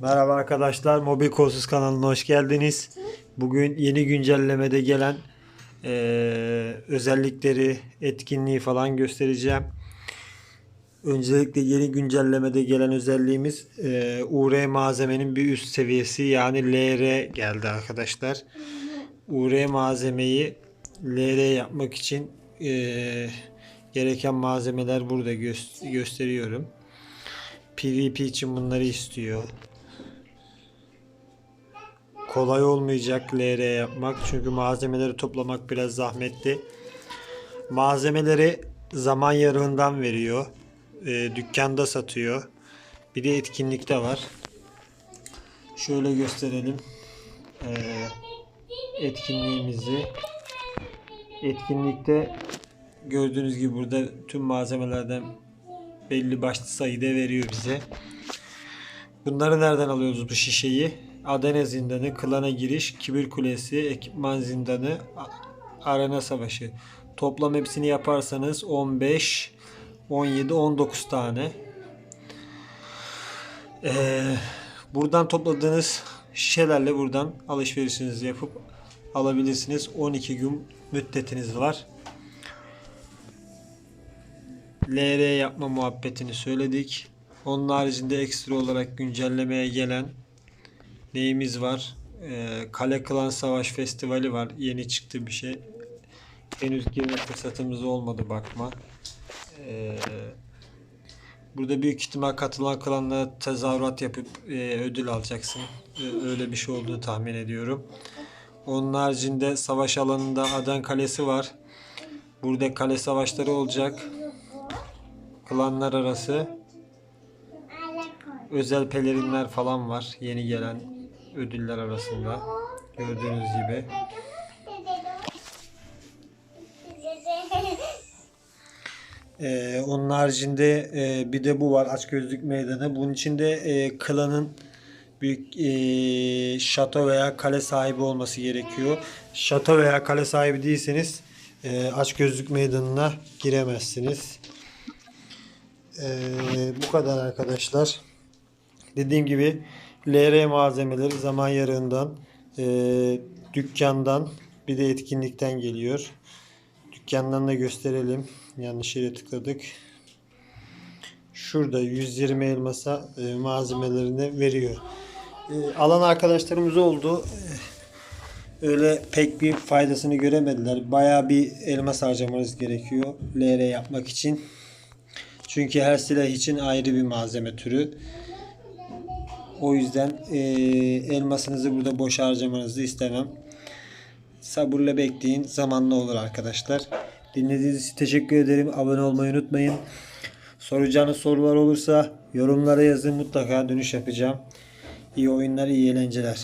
Merhaba arkadaşlar, Mobil Kolsuz kanalına hoş geldiniz. Bugün yeni güncellemede gelen eee, özellikleri, etkinliği falan göstereceğim. Öncelikle yeni güncellemede gelen özelliğimiz eee UR malzemenin bir üst seviyesi yani LR geldi arkadaşlar. UR malzemeyi LR yapmak için eee, gereken malzemeler burada gö- gösteriyorum. PvP için bunları istiyor. Kolay olmayacak LR yapmak çünkü malzemeleri toplamak biraz zahmetli. Malzemeleri zaman yarığından veriyor. Ee, dükkanda satıyor. Bir de etkinlikte var. Şöyle gösterelim. Ee, etkinliğimizi. Etkinlikte gördüğünüz gibi burada tüm malzemelerden belli başlı sayıda veriyor bize. Bunları nereden alıyoruz bu şişeyi? Adana zindanı, klana giriş, kibir kulesi, ekipman zindanı, arena savaşı. Toplam hepsini yaparsanız 15, 17, 19 tane. Ee, buradan topladığınız şişelerle buradan alışverişinizi yapıp alabilirsiniz. 12 gün müddetiniz var. LR yapma muhabbetini söyledik. Onun haricinde ekstra olarak güncellemeye gelen neyimiz var? Ee, Kale Klan Savaş Festivali var. Yeni çıktı bir şey. Henüz girme fırsatımız olmadı bakma. Ee, burada büyük ihtimal katılan klanlara tezahürat yapıp e, ödül alacaksın. Ee, öyle bir şey olduğunu tahmin ediyorum. Onun haricinde savaş alanında Adan Kalesi var. Burada kale savaşları olacak. Klanlar arası özel pelerinler falan var. Yeni gelen ödüller arasında. Gördüğünüz gibi. Ee, onun haricinde e, bir de bu var açgözlük meydanı. Bunun içinde e, klanın büyük e, şato veya kale sahibi olması gerekiyor. Şato veya kale sahibi değilseniz e, açgözlük meydanına giremezsiniz. Ee, bu kadar arkadaşlar. Dediğim gibi LR malzemeleri zaman yarığından, e, dükkandan bir de etkinlikten geliyor. Dükkandan da gösterelim. Yanlış yere tıkladık. Şurada 120 elmasa e, malzemelerini veriyor. E, alan arkadaşlarımız oldu. E, öyle pek bir faydasını göremediler. Bayağı bir elmas harcamanız gerekiyor LR yapmak için. Çünkü her silah için ayrı bir malzeme türü. O yüzden e, elmasınızı burada boş harcamanızı istemem. Sabırla bekleyin. Zamanla olur arkadaşlar. Dinlediğiniz için teşekkür ederim. Abone olmayı unutmayın. Soracağınız sorular olursa yorumlara yazın. Mutlaka dönüş yapacağım. İyi oyunlar, iyi eğlenceler.